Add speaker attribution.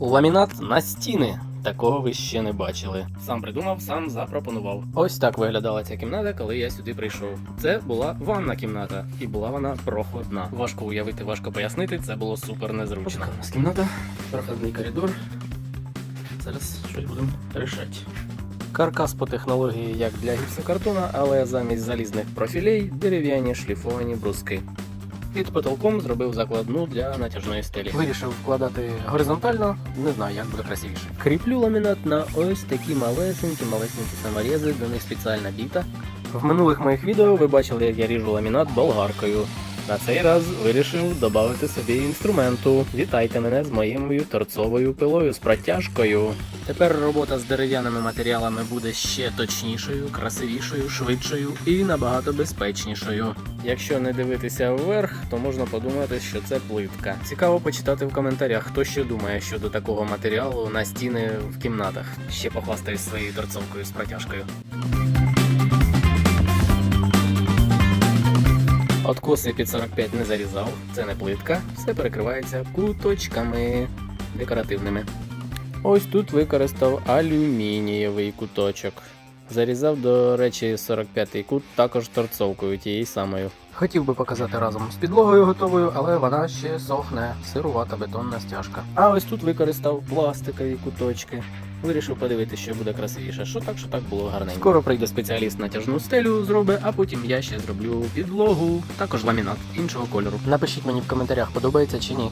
Speaker 1: Ламінат на стіни. Такого ви ще не бачили. Сам придумав, сам запропонував. Ось так виглядала ця кімната, коли я сюди прийшов. Це була ванна кімната, і була вона проходна. Важко уявити, важко пояснити. Це було супер незручно. Ось у нас кімната, проходний коридор. Зараз щось будемо рішати. Каркас по технології як для гіпсокартона, але замість залізних профілей дерев'яні шліфовані бруски. Під потолком зробив закладну для натяжної стелі. Вирішив вкладати горизонтально, не знаю, як буде красивіше. Кріплю ламінат на ось такі малесенькі, малесенькі саморези, до них спеціальна біта. В минулих моїх відео ви бачили, як я ріжу ламінат болгаркою. На цей раз вирішив додати собі інструменту. Вітайте мене з моєю торцовою пилою з протяжкою. Тепер робота з дерев'яними матеріалами буде ще точнішою, красивішою, швидшою і набагато безпечнішою. Якщо не дивитися вверх, то можна подумати, що це плитка. Цікаво почитати в коментарях, хто що думає щодо такого матеріалу на стіни в кімнатах. Ще похвастаюсь своєю торцовкою з протяжкою. Откоси під 45 не зарізав, це не плитка, все перекривається куточками декоративними. Ось тут використав алюмінієвий куточок. Зарізав, до речі, 45-й кут також торцовкою тією самою. Хотів би показати разом з підлогою готовою, але вона ще сохне, сирувата бетонна стяжка. А ось тут використав пластикові куточки. Вирішив подивитися, що буде красивіше. Що так, що так було гарненько. Скоро прийде спеціаліст натяжну стелю зробить, а потім я ще зроблю підлогу, також ламінат іншого кольору. Напишіть мені в коментарях, подобається чи ні.